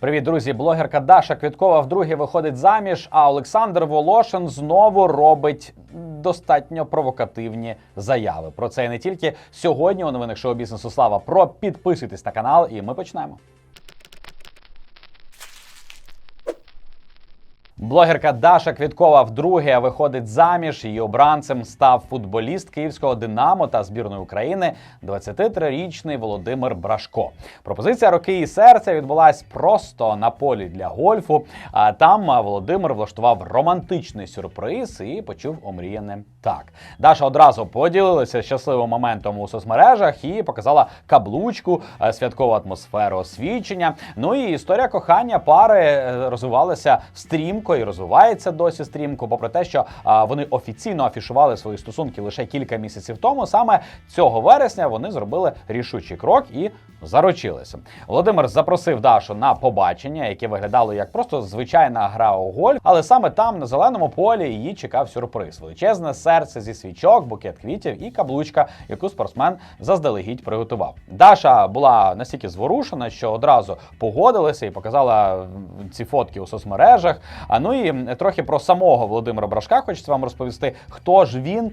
Привіт, друзі! Блогерка Даша Квіткова вдруге виходить заміж. А Олександр Волошин знову робить достатньо провокативні заяви. Про це і не тільки сьогодні. У новинах шоу бізнесу слава про підписуйтесь на канал, і ми почнемо. Блогерка Даша Квіткова вдруге виходить заміж. Її обранцем став футболіст київського Динамо та збірної України 23-річний Володимир Брашко. Пропозиція руки і серця відбулась просто на полі для гольфу. А там Володимир влаштував романтичний сюрприз і почув омріяне так. Даша одразу поділилася щасливим моментом у соцмережах і показала каблучку, е, святкову атмосферу освічення. Ну і історія кохання пари е, розвивалася стрімко і розвивається досі стрімко, попри те, що а, вони офіційно афішували свої стосунки лише кілька місяців тому. Саме цього вересня вони зробили рішучий крок і заручилися. Володимир запросив Дашу на побачення, яке виглядало як просто звичайна гра у гольф, але саме там, на зеленому полі, її чекав сюрприз: величезне серце зі свічок, букет квітів і каблучка, яку спортсмен заздалегідь приготував. Даша була настільки зворушена, що одразу погодилася і показала ці фотки у соцмережах. А ну і трохи про самого Володимира Брашка хочеться вам розповісти, хто ж він,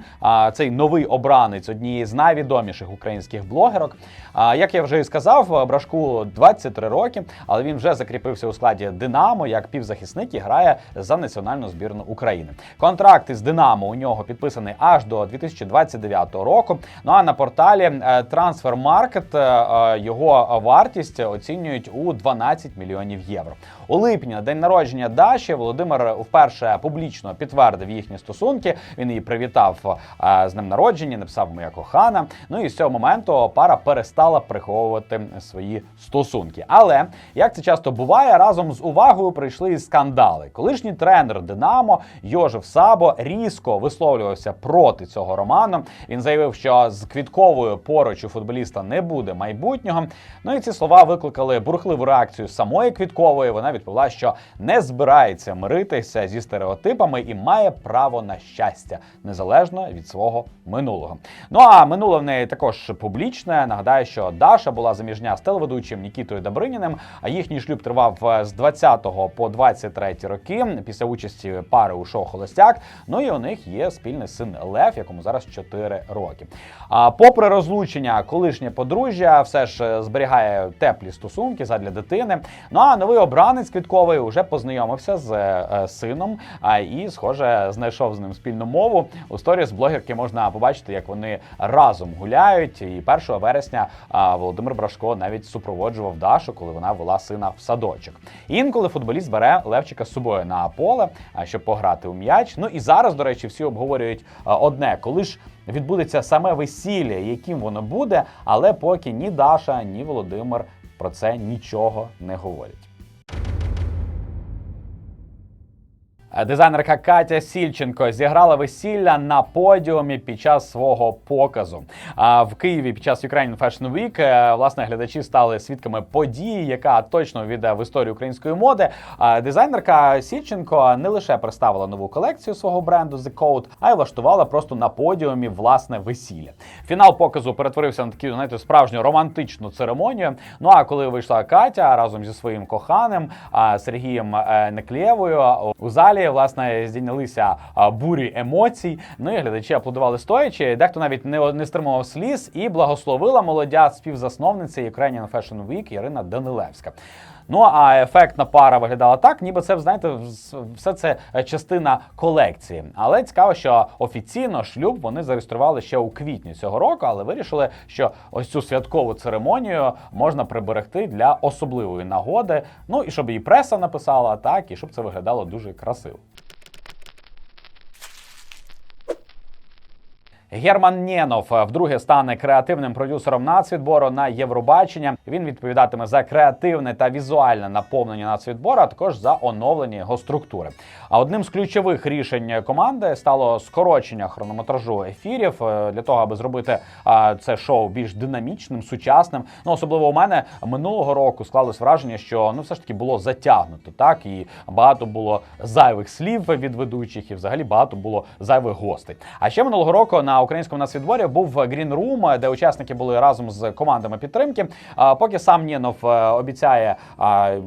цей новий обранець однієї з найвідоміших українських блогерок. Як я вже і сказав, Брашку 23 роки, але він вже закріпився у складі Динамо як півзахисник і грає за національну збірну України. Контракт із Динамо у нього підписаний аж до 2029 року. Ну а на порталі е, Transfermarkt е, е, його вартість оцінюють у 12 мільйонів євро. У липні день народження Даші Володимир вперше публічно підтвердив їхні стосунки. Він її привітав е, з днем народження, написав моя кохана. Ну і з цього моменту пара перестала приховувати свої стосунки. Але як це часто буває, разом з увагою прийшли і скандали. Колишній тренер Динамо Йожев Сабо різко висловлювався проти цього роману. Він заявив, що з квітковою поруч у футболіста не буде майбутнього. Ну і ці слова викликали бурхливу реакцію самої квіткової. Вона відповіла, що не збирається миритися зі стереотипами і має право на щастя незалежно від свого минулого. Ну а минуле в неї також публічне. Нагадаю, що Даша була заміжня з телеведучим Нікітою Добриніним. А їхній шлюб тривав е, з 20 по 23 роки після участі пари у шоу Холостяк. Ну і у них є спільний син Лев, якому зараз 4 роки. А попри розлучення, колишнє подружжя все ж е, зберігає теплі стосунки задля дитини. Ну а новий обранець квітковий вже познайомився з е, сином а, і, схоже, знайшов з ним спільну мову. У сторіс блогерки можна побачити, як вони разом гуляють. І 1 вересня а, Володимир Брашко навіть супроводжував Дашу, коли вона вела сина в садочок. Інколи футболіст бере Левчика з собою на поле, щоб пограти у м'яч. Ну і зараз, до речі, всі обговорюють одне, коли ж. Відбудеться саме весілля, яким воно буде, але поки ні Даша, ні Володимир про це нічого не говорять. Дизайнерка Катя Сільченко зіграла весілля на подіумі під час свого показу. А в Києві під час Ukraine Fashion Week е, власне глядачі стали свідками події, яка точно війде в історію української моди. А Дизайнерка Сільченко не лише представила нову колекцію свого бренду The Code, а й влаштувала просто на подіумі власне весілля. Фінал показу перетворився на таку, знаєте, справжню романтичну церемонію. Ну а коли вийшла Катя разом зі своїм коханим Сергієм е, Неклєвою у залі власне здійнялися бурі емоцій. Ну і глядачі аплодували стоячи. Дехто навіть не, не стримував сліз і благословила молодя співзасновниця Ukrainian Fashion Week Ірина Данилевська. Ну а ефектна пара виглядала так, ніби це знаєте, вс- все це е, частина колекції. Але цікаво, що офіційно шлюб вони зареєстрували ще у квітні цього року, але вирішили, що ось цю святкову церемонію можна приберегти для особливої нагоди. Ну і щоб її преса написала, так і щоб це виглядало дуже красиво. Герман Нєнов е, вдруге стане креативним продюсером нацвідбору на Євробачення. Він відповідатиме за креативне та візуальне наповнення нацвідбору, а також за оновлення його структури. А одним з ключових рішень команди стало скорочення хронометражу ефірів е, для того, аби зробити це шоу більш динамічним, сучасним. Ну особливо у мене минулого року склалось враження, що ну все ж таки було затягнуто, так і багато було зайвих слів від ведучих, і взагалі багато було зайвих гостей. А ще минулого року на на українському нацвідборі був Room, де учасники були разом з командами підтримки. Поки сам Нєнов е, обіцяє,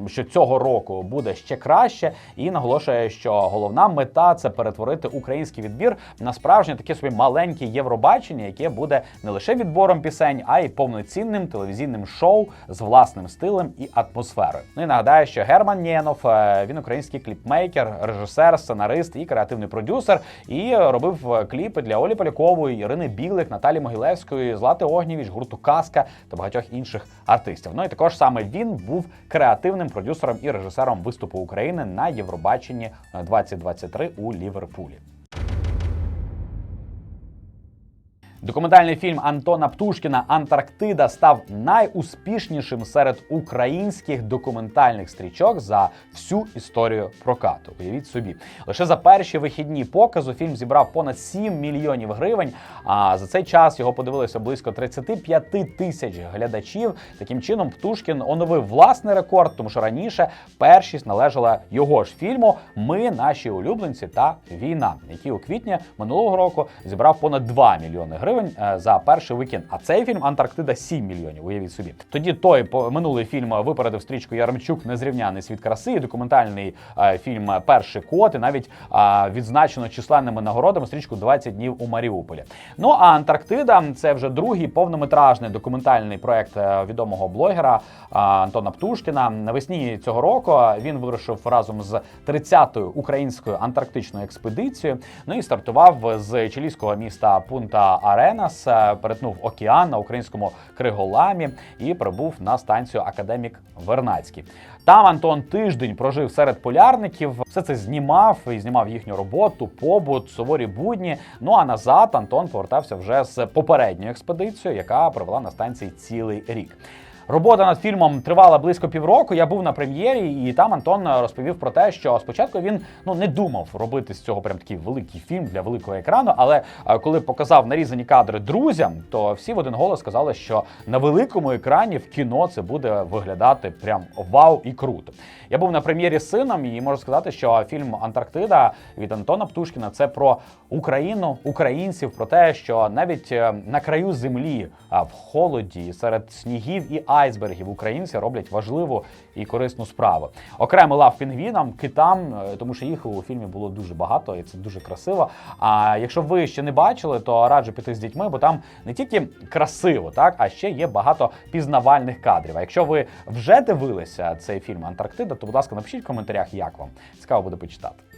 що цього року буде ще краще, і наголошує, що головна мета це перетворити український відбір на справжнє таке собі маленьке Євробачення, яке буде не лише відбором пісень, а й повноцінним телевізійним шоу з власним стилем і атмосферою. Ну і нагадаю, що Герман Нєнов е, він український кліпмейкер, режисер, сценарист і креативний продюсер. І робив е, кліпи для Олі Полякової, Ірини Білик, Наталі Могилевської, Злати Огнєвіч, гурту Каска та багатьох інших артистів. Ну і також саме він був креативним продюсером і режисером виступу України на Євробаченні 2023 у Ліверпулі. Документальний фільм Антона Птушкіна Антарктида став найуспішнішим серед українських документальних стрічок за всю історію прокату. Уявіть собі, лише за перші вихідні показу фільм зібрав понад 7 мільйонів гривень. А за цей час його подивилося близько 35 тисяч глядачів. Таким чином, Птушкін оновив власний рекорд, тому що раніше першість належала його ж фільму Ми, наші улюбленці та війна, який у квітні минулого року зібрав понад 2 мільйони гривень е, за перший вікенд. А цей фільм Антарктида 7 мільйонів. Уявіть собі. Тоді той минулий фільм випередив стрічку Яремчук Незрівняний світ краси, документальний е, фільм Перший кот, і навіть е, відзначено численними нагородами стрічку «20 днів у Маріуполі. Ну а Антарктида це вже другий повнометражний документальний проект відомого блогера Антона Птушкіна. Навесні цього року він вирушив разом з 30-ю українською антарктичною експедицією. Ну і стартував з чилійського міста Пунта Аренас, е, перетнув океан на українському Криголамі і прибув на станцію Академік Вернацький. Там Антон тиждень прожив серед полярників, все це знімав і знімав їхню роботу, побут, суворі будні. Ну а назад Антон повертався вже з попередньою експедицією, яка провела на станції цілий рік. Робота над фільмом тривала близько півроку. Я був на прем'єрі, і там Антон розповів про те, що спочатку він ну не думав робити з цього прям такий великий фільм для великого екрану. Але е, коли показав нарізані кадри друзям, то всі в один голос сказали, що на великому екрані в кіно це буде виглядати прям вау і круто. Я був на прем'єрі з сином, і можу сказати, що фільм Антарктида від Антона Птушкіна це про Україну, українців, про те, що навіть е, на краю землі, в холоді, серед снігів і айсбергів українці роблять важливу і корисну справу. Окремо лав пінгвінам, китам, е, тому що їх у фільмі було дуже багато, і це дуже красиво. А якщо ви ще не бачили, то раджу піти з дітьми, бо там не тільки красиво, так а ще є багато пізнавальних кадрів. А якщо ви вже дивилися цей фільм Антарктида, то будь ласка, напишіть в коментарях, як вам цікаво буде почитати.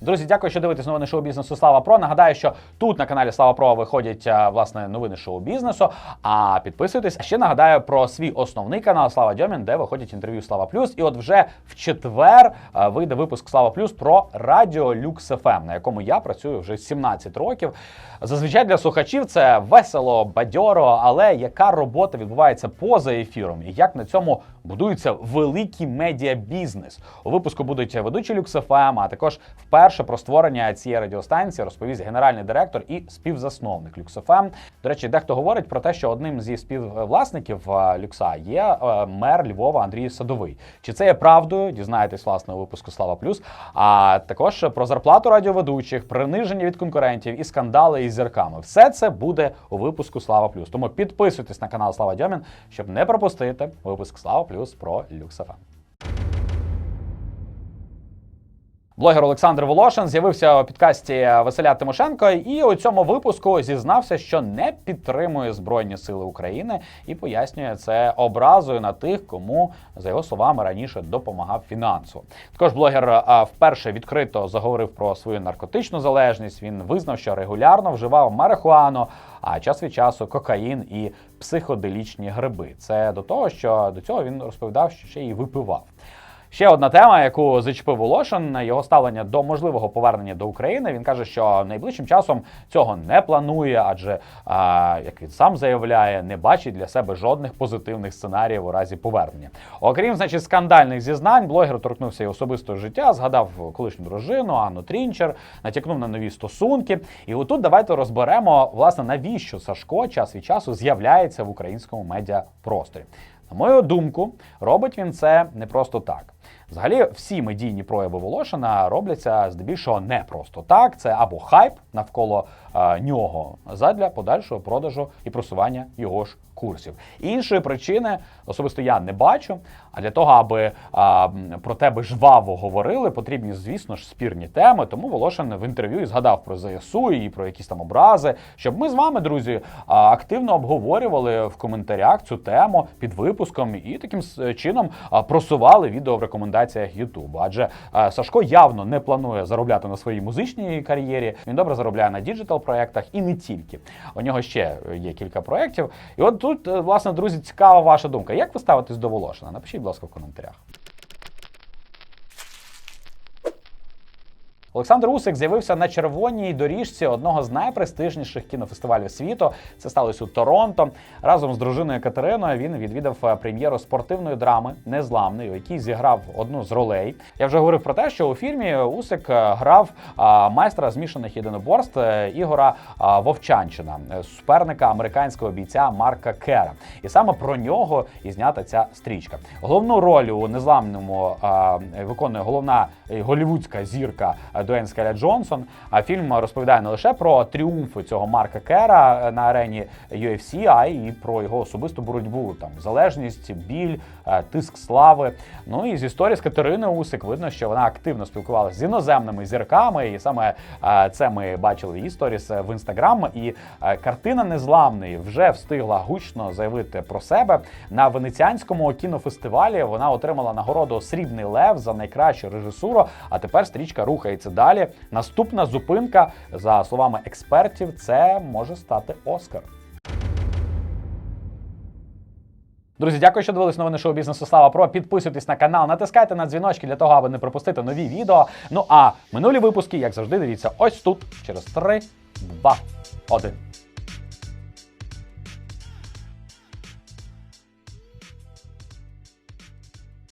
Друзі, дякую, що дивитесь новини шоу бізнесу Слава Про. Нагадаю, що тут на каналі Слава Про виходять е, власне новини шоу бізнесу. А підписуйтесь. А ще нагадаю про свій основний канал Слава Дьомін, де виходять інтерв'ю Слава Плюс. І от вже в четвер е, вийде випуск Слава Плюс про Радіо Люкс ФМ, на якому я працюю вже 17 років. Зазвичай для слухачів це весело, бадьоро, але яка робота відбувається поза ефіром, і як на цьому будується великий медіабізнес. У випуску будуть ведучі Люкс ФМ, а також вперше про створення цієї радіостанції розповість генеральний директор і співзасновник Люкс ФМ. До речі, дехто говорить про те, що одним зі співвласників е, Люкса є е, мер Львова Андрій Садовий. Чи це є правдою? Дізнаєтесь власне у випуску Слава Плюс. А також про зарплату радіоведучих, приниження від конкурентів і скандали із зірками. Все це буде у випуску Слава Плюс. Тому підписуйтесь на канал Слава Дьомін, щоб не пропустити випуск Слава Плюс про Люкс Блогер Олександр Волошин з'явився у підкасті Василя Тимошенко і у цьому випуску зізнався, що не підтримує Збройні Сили України і пояснює це образою на тих, кому за його словами раніше допомагав фінансово. Також блогер вперше відкрито заговорив про свою наркотичну залежність. Він визнав, що регулярно вживав марихуану, а час від часу кокаїн і психоделічні гриби. Це до того, що до цього він розповідав, що ще й випивав. Ще одна тема, яку зачепив Волошин, його ставлення до можливого повернення до України. Він каже, що найближчим часом цього не планує, адже а, як він сам заявляє, не бачить для себе жодних позитивних сценаріїв у разі повернення. Окрім значить скандальних зізнань, блогер торкнувся і особистого життя, згадав колишню дружину Анну Трінчер, натякнув на нові стосунки. І отут давайте розберемо власне навіщо Сашко час від часу з'являється в українському медіапросторі. На мою думку, робить він це не просто так. Взагалі, всі медійні прояви Волошина робляться здебільшого не просто так. Це або хайп навколо е, нього задля подальшого продажу і просування його ж курсів. Іншої причини особисто я не бачу. А для того, аби а, про тебе жваво говорили, потрібні, звісно ж, спірні теми. Тому Волошин в інтерв'ю і згадав про ЗСУ і про якісь там образи, щоб ми з вами, друзі, активно обговорювали в коментарях цю тему під випуском і таким чином просували відео в рекомендаціях Ютубу. Адже Сашко явно не планує заробляти на своїй музичній кар'єрі. Він добре заробляє на діджитал проєктах і не тільки. У нього ще є кілька проєктів. І от тут, е, власне, друзі, цікава ваша думка. Як ви ставитесь до Волошина? Напишіть, будь ласка, в коментарях. Олександр Усик з'явився на червоній доріжці одного з найпрестижніших кінофестивалів світу. Це сталося у Торонто. Разом з дружиною Катериною він відвідав е, прем'єру спортивної драми Незламний, у якій зіграв одну з ролей. Я вже говорив про те, що у фільмі Усик е, грав майстра змішаних єдиноборств е, Ігора Вовчанчина, е, суперника американського бійця Марка Кера. І саме про нього і знята ця стрічка. Головну роль у незламному виконує головна е, голівудська зірка Дуейн Скеля Джонсон. А фільм розповідає не лише про тріумфи цього Марка Кера е, на арені UFC, а й про його особисту боротьбу, там залежність, біль, е, тиск слави. Ну і з історії з Катериною Усик видно, що вона активно спілкувалася з іноземними зірками, і саме е, це ми бачили в її сторіс в інстаграм. І картина незламний вже встигла гучно заявити про себе на венеціанському кінофестивалі. Вона отримала нагороду Срібний Лев за найкращу режисуру. А тепер стрічка рухається далі. Наступна зупинка, за словами експертів, це може стати Оскар. Друзі, дякую, що дивились новини шоу бізнесу Слава Про. Підписуйтесь на канал, натискайте на дзвіночки для того, аби не пропустити нові відео. Ну а минулі випуски, як завжди, дивіться ось тут через 3, 2, 1.